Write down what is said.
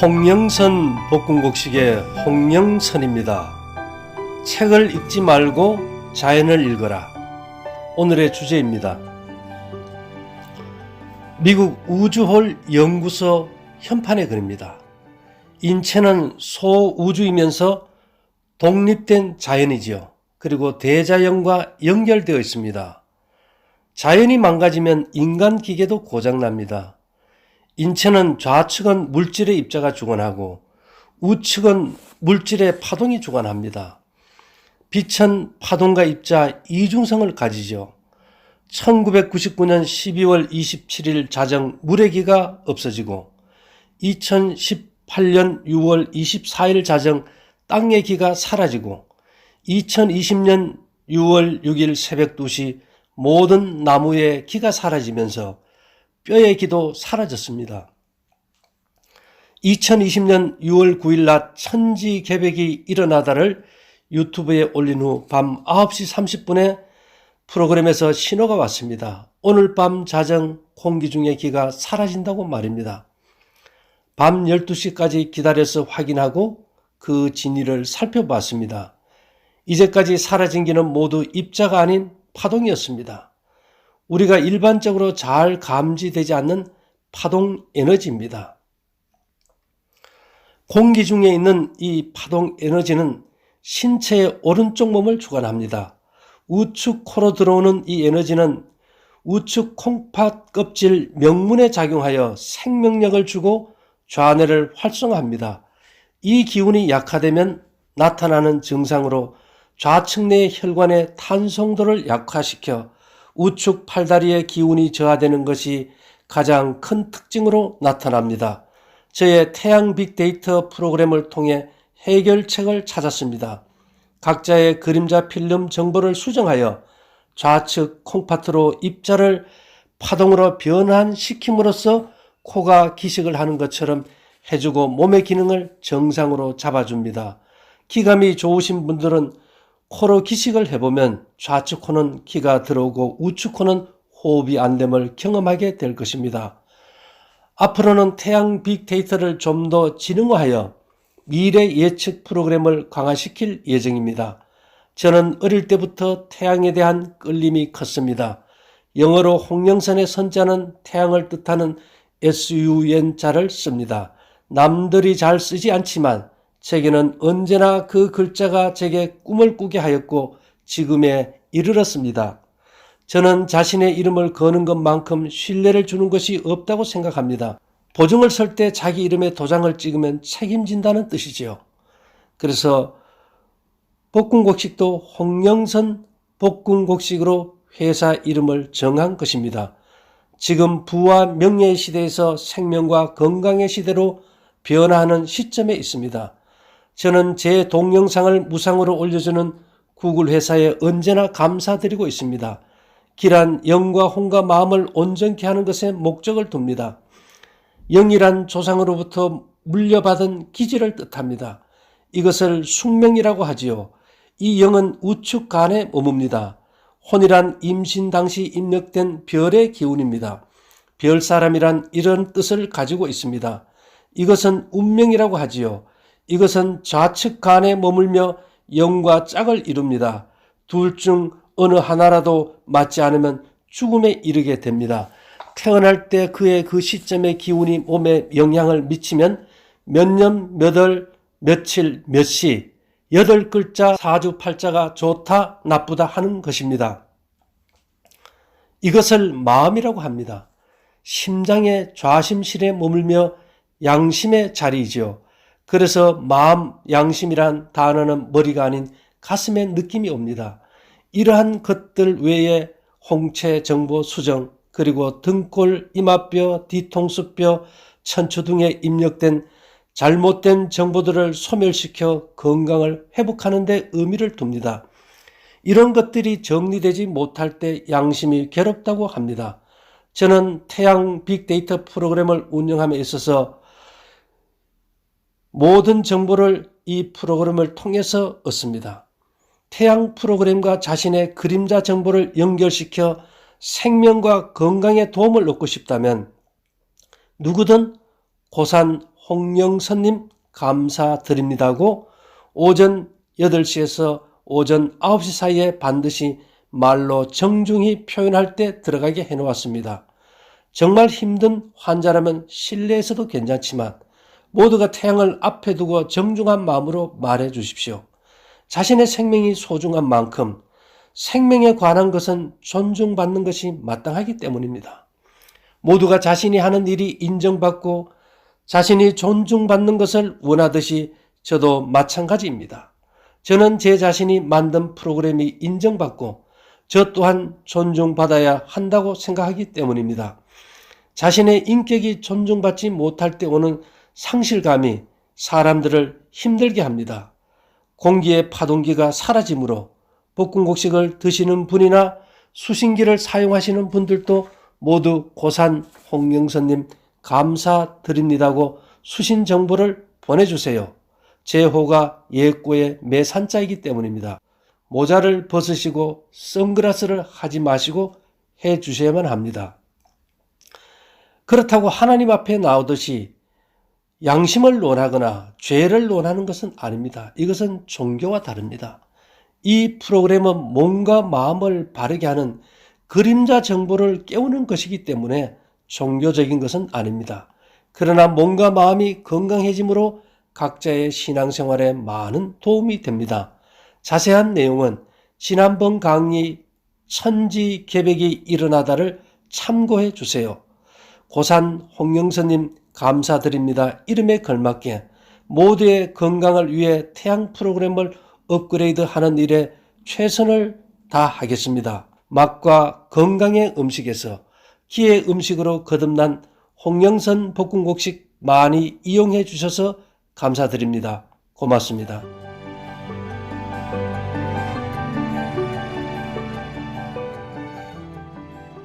홍영선 볶음곡식의 홍영선입니다. 책을 읽지 말고 자연을 읽어라. 오늘의 주제입니다. 미국 우주홀 연구소 현판의 글입니다. 인체는 소우주이면서 독립된 자연이지요. 그리고 대자연과 연결되어 있습니다. 자연이 망가지면 인간 기계도 고장납니다. 인체는 좌측은 물질의 입자가 주관하고 우측은 물질의 파동이 주관합니다. 빛은 파동과 입자 이중성을 가지죠. 1999년 12월 27일 자정 물의 기가 없어지고 2018년 6월 24일 자정 땅의 기가 사라지고 2020년 6월 6일 새벽 2시 모든 나무의 기가 사라지면서 뼈의 기도 사라졌습니다. 2020년 6월 9일 낮 천지 개벽이 일어나다를 유튜브에 올린 후 밤 9시 30분에 프로그램에서 신호가 왔습니다. 오늘 밤 자정 공기 중의 기가 사라진다고 말입니다. 밤 12시까지 기다려서 확인하고 그 진위를 살펴봤습니다. 이제까지 사라진 기는 모두 입자가 아닌 파동이었습니다. 우리가 일반적으로 잘 감지되지 않는 파동 에너지입니다. 공기 중에 있는 이 파동 에너지는 신체의 오른쪽 몸을 주관합니다. 우측 코로 들어오는 이 에너지는 우측 콩팥 껍질 명문에 작용하여 생명력을 주고 좌뇌를 활성화합니다. 이 기운이 약화되면 나타나는 증상으로 좌측 내 혈관의 탄성도를 약화시켜 우측 팔다리의 기운이 저하되는 것이 가장 큰 특징으로 나타납니다. 저의 태양 빅데이터 프로그램을 통해 해결책을 찾았습니다. 각자의 그림자 필름 정보를 수정하여 좌측 콩파트로 입자를 파동으로 변환시킴으로써 코가 기식을 하는 것처럼 해주고 몸의 기능을 정상으로 잡아줍니다. 기감이 좋으신 분들은 코로 기식을 해보면 좌측 코는 기가 들어오고 우측 코는 호흡이 안 됨을 경험하게 될 것입니다. 앞으로는 태양 빅데이터를 좀 더 지능화하여 미래 예측 프로그램을 강화시킬 예정입니다. 저는 어릴 때부터 태양에 대한 끌림이 컸습니다. 영어로 홍영선의 선자는 태양을 뜻하는 SUN자를 씁니다. 남들이 잘 쓰지 않지만 제게는 언제나 그 글자가 제게 꿈을 꾸게 하였고 지금에 이르렀습니다. 저는 자신의 이름을 거는 것만큼 신뢰를 주는 것이 없다고 생각합니다. 보증을 설 때 자기 이름에 도장을 찍으면 책임진다는 뜻이지요. 그래서 복궁곡식도 홍영선 복궁곡식으로 회사 이름을 정한 것입니다. 지금 부와 명예의 시대에서 생명과 건강의 시대로 변화하는 시점에 있습니다. 저는 제 동영상을 무상으로 올려주는 구글 회사에 언제나 감사드리고 있습니다. 길한 영과 혼과 마음을 온전케 하는 것에 목적을 둡니다. 영이란 조상으로부터 물려받은 기질을 뜻합니다. 이것을 숙명이라고 하지요. 이 영은 우측 간에 머뭅니다. 혼이란 임신 당시 입력된 별의 기운입니다. 별 사람이란 이런 뜻을 가지고 있습니다. 이것은 운명이라고 하지요. 이것은 좌측 간에 머물며 영과 짝을 이룹니다. 둘 중 어느 하나라도 맞지 않으면 죽음에 이르게 됩니다. 태어날 때 그의 그 시점의 기운이 몸에 영향을 미치면 몇 년, 몇 월, 며칠, 몇 시, 여덟 글자 사주 팔자가 좋다, 나쁘다 하는 것입니다. 이것을 마음이라고 합니다. 심장의 좌심실에 머물며 양심의 자리이지요. 그래서 마음, 양심이란 단어는 머리가 아닌 가슴의 느낌이 옵니다. 이러한 것들 외에 홍채, 정보, 수정, 그리고 등골, 이마뼈, 뒤통수뼈, 천추 등에 입력된 잘못된 정보들을 소멸시켜 건강을 회복하는 데 의미를 둡니다. 이런 것들이 정리되지 못할 때 양심이 괴롭다고 합니다. 저는 태양 빅데이터 프로그램을 운영함에 있어서 모든 정보를 이 프로그램을 통해서 얻습니다. 태양 프로그램과 자신의 그림자 정보를 연결시켜 생명과 건강에 도움을 얻고 싶다면 누구든 고산 홍영선님 감사드립니다고 오전 8시에서 오전 9시 사이에 반드시 말로 정중히 표현할 때 들어가게 해놓았습니다. 정말 힘든 환자라면 실내에서도 괜찮지만 모두가 태양을 앞에 두고 정중한 마음으로 말해 주십시오. 자신의 생명이 소중한 만큼 생명에 관한 것은 존중받는 것이 마땅하기 때문입니다. 모두가 자신이 하는 일이 인정받고 자신이 존중받는 것을 원하듯이 저도 마찬가지입니다. 저는 제 자신이 만든 프로그램이 인정받고 저 또한 존중받아야 한다고 생각하기 때문입니다. 자신의 인격이 존중받지 못할 때 오는 상실감이 사람들을 힘들게 합니다. 공기의 파동기가 사라지므로 볶음 곡식을 드시는 분이나 수신기를 사용하시는 분들도 모두 고산 홍영선님 감사드립니다고 수신 정보를 보내주세요. 제 호가 예꼬의 매산자이기 때문입니다. 모자를 벗으시고 선글라스를 하지 마시고 해 주셔야만 합니다. 그렇다고 하나님 앞에 나오듯이 양심을 논하거나 죄를 논하는 것은 아닙니다. 이것은 종교와 다릅니다. 이 프로그램은 몸과 마음을 바르게 하는 그림자 정보를 깨우는 것이기 때문에 종교적인 것은 아닙니다. 그러나 몸과 마음이 건강해짐으로 각자의 신앙생활에 많은 도움이 됩니다. 자세한 내용은 지난번 강의 천지 개백이 일어나다를 참고해 주세요. 고산 홍영선님 감사드립니다. 이름에 걸맞게 모두의 건강을 위해 태양 프로그램을 업그레이드 하는 일에 최선을 다하겠습니다. 맛과 건강의 음식에서 기의 음식으로 거듭난 홍영선 볶음곡식 많이 이용해 주셔서 감사드립니다. 고맙습니다.